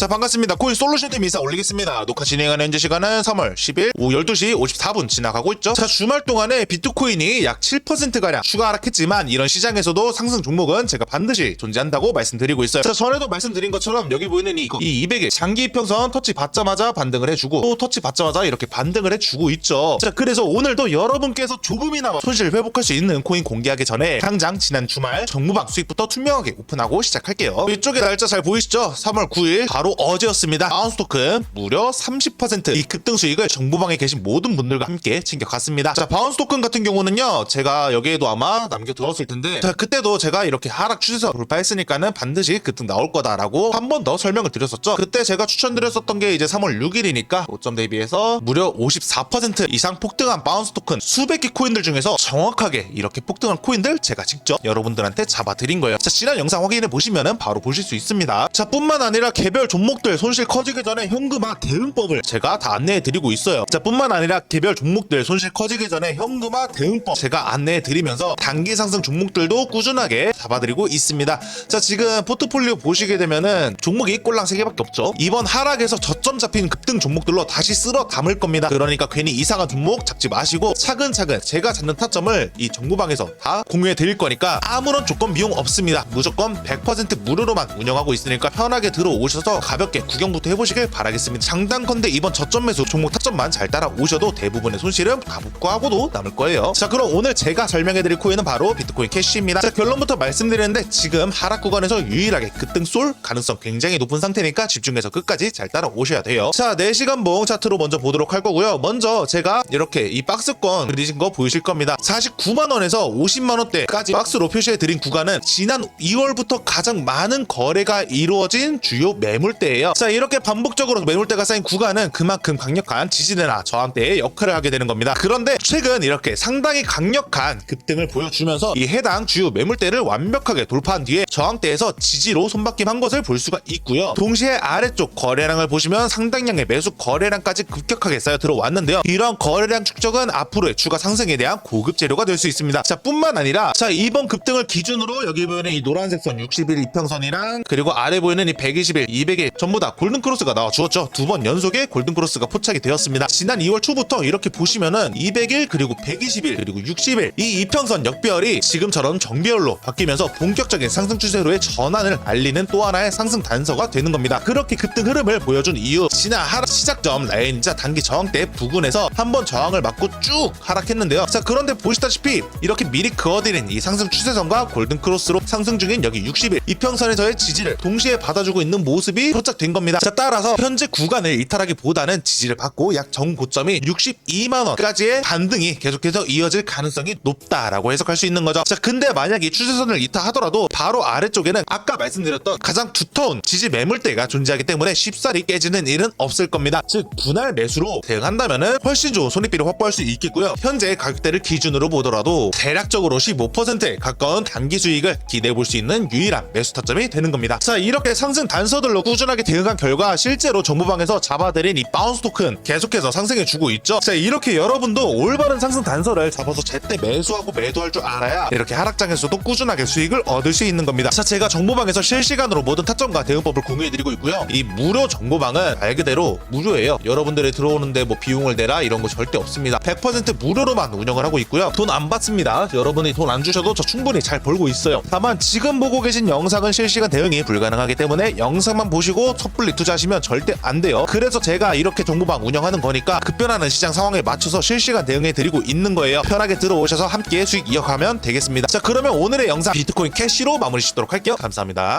자 반갑습니다. 코인 솔루션 팀 인사 올리겠습니다. 녹화 진행하는 현재 시간은 3월 10일 오후 12시 54분 지나가고 있죠. 자 주말 동안에 비트코인이 약 7%가량 추가 하락했지만 이런 시장에서도 상승 종목은 제가 반드시 존재한다고 말씀드리고 있어요. 자 전에도 말씀드린 것처럼 여기 보이는 이, 이 200일 장기 이평선 터치 받자마자 반등을 해주고 또 터치 받자마자 이렇게 반등을 해주고 있죠. 자 그래서 오늘도 여러분께서 조금이나마 손실을 회복할 수 있는 코인 공개하기 전에 당장 지난 주말 정무방 수익부터 투명하게 오픈하고 시작할게요. 이쪽에 날짜 잘 보이시죠? 3월 9일 바로 어제였습니다. 바운스 토큰 무려 30%이 급등 수익을 정보방에 계신 모든 분들과 함께 챙겨갔습니다. 자 바운스 토큰 같은 경우는요 제가 여기에도 아마 남겨두었을 텐데 자 그때도 제가 이렇게 하락 추세선 돌파했으니까는 반드시 급등 나올 거다라고 한 번 더 설명을 드렸었죠. 그때 제가 추천드렸었던 게 이제 3월 6일이니까 5점 대비해서 무려 54% 이상 폭등한 바운스 토큰 수백 개 코인들 중에서 정확하게 이렇게 폭등한 코인들 제가 직접 여러분들한테 잡아드린 거예요. 자 지난 영상 확인해 보시면은 바로 보실 수 있습니다. 자 뿐만 아니라 개별 종 목들 손실 커지기 전에 현금화 대응법을 제가 다 안내해 드리고 있어요. 자 뿐만 아니라 개별 종목들 손실 커지기 전에 현금화 대응법 제가 안내해 드리면서 단기 상승 종목들도 꾸준하게 잡아드리고 있습니다. 자 지금 포트폴리오 보시게 되면은 종목이 꼴랑 3개밖에 없죠. 이번 하락에서 저점 잡힌 급등 종목들로 다시 쓸어 담을 겁니다. 그러니까 괜히 이상한 종목 잡지 마시고 차근차근 제가 잡는 타점을 이 정보방에서 다 공유해 드릴 거니까 아무런 조건 비용 없습니다. 무조건 100% 무료로만 운영하고 있으니까 편하게 들어오셔서 가볍게 구경부터 해보시길 바라겠습니다. 장단컨대 이번 저점 매수 종목 타점만 잘 따라오셔도 대부분의 손실은 다 복구하고도 남을 거예요. 자 그럼 오늘 제가 설명해 드릴 코인은 바로 비트코인 캐시입니다. 자 결론부터 말씀드리는데 지금 하락 구간에서 유일하게 급등 쏠 가능성 굉장히 높은 상태니까 집중해서 끝까지 잘 따라오셔야 돼요. 자 4시간 봉 차트로 먼저 보도록 할 거고요. 먼저 제가 이렇게 이 박스권 그리신 거 보이실 겁니다. 49만 원에서 50만 원대까지 박스로 표시해 드린 구간은 지난 2월부터 가장 많은 거래가 이루어진 주요 매물 대예요. 자 이렇게 반복적으로 매물대가 쌓인 구간은 그만큼 강력한 지지대나 저항대의 역할을 하게 되는 겁니다. 그런데 최근 이렇게 상당히 강력한 급등을 보여주면서 이 해당 주요 매물대를 완벽하게 돌파한 뒤에 저항대에서 지지로 손바뀜한 것을 볼 수가 있고요. 동시에 아래쪽 거래량을 보시면 상당량의 매수 거래량까지 급격하게 쌓여 들어왔는데요. 이런 거래량 축적은 앞으로의 추가 상승에 대한 고급 재료가 될 수 있습니다. 자 뿐만 아니라 자 이번 급등을 기준으로 여기 보이는 이 노란색 선 60일 이평선이랑 그리고 아래 보이는 이 120일 200일 전부 다 골든 크로스가 나와 주었죠. 두 번 연속의 골든 크로스가 포착이 되었습니다. 지난 2월 초부터 이렇게 보시면은 200일 그리고 120일 그리고 60일 이 이평선 역별이 지금처럼 정배열로 바뀌면서 본격적인 상승 추세로의 전환을 알리는 또 하나의 상승 단서가 되는 겁니다. 그렇게 급등 흐름을 보여준 이유 지난 하락 시작점 라인이자 단기 저항대 부근에서 한번 저항을 맞고 쭉 하락했는데요. 자 그런데 보시다시피 이렇게 미리 그어드린 이 상승 추세선과 골든 크로스로 상승 중인 여기 60일 이평선에서의 지지를 동시에 받아주고 있는 모습이 포착된 겁니다. 자 따라서 현재 구간을 이탈하기보다는 지지를 받고 약 정고점이 62만 원까지의 반등이 계속해서 이어질 가능성이 높다라고 해석할 수 있는 거죠. 자 근데 만약 이 추세선을 이탈하더라도 바로 아래쪽에는 아까 말씀드렸던 가장 두터운 지지 매물대가 존재하기 때문에 쉽사리 깨지는 일은 없을 겁니다. 즉 분할 매수로 대응한다면은 훨씬 좋은 손익비를 확보할 수 있겠고요. 현재 가격대를 기준으로 보더라도 대략적으로 15%에 가까운 단기 수익을 기대해 볼 수 있는 유일한 매수 타점이 되는 겁니다. 자 이렇게 상승 단서들로 꾸준 하게 대응한 결과 실제로 정보방에서 잡아들인 이 바운스 토큰 계속해서 상승해 주고 있죠. 자 이렇게 여러분도 올바른 상승 단서를 잡아서 제때 매수하고 매도할 줄 알아야 이렇게 하락장에서도 꾸준하게 수익을 얻을 수 있는 겁니다. 자 제가 정보방에서 실시간으로 모든 타점과 대응법을 공유해 드리고 있고요. 이 무료 정보방은 말 그대로 무료예요. 여러분들이 들어오는데 뭐 비용을 내라 이런 거 절대 없습니다. 100% 무료로만 운영을 하고 있고요. 돈 안 받습니다. 여러분이 돈 안 주셔도 저 충분히 잘 벌고 있어요. 다만 지금 보고 계신 영상은 실시간 대응이 불가능하기 때문에 영상만 보시고 섣불리 투자하시면 절대 안 돼요. 그래서 제가 이렇게 정보방 운영하는 거니까 급변하는 시장 상황에 맞춰서 실시간 대응해 드리고 있는 거예요. 편하게 들어오셔서 함께 수익 이어가면 되겠습니다. 자 그러면 오늘의 영상 비트코인 캐시로 마무리 짓도록 할게요. 감사합니다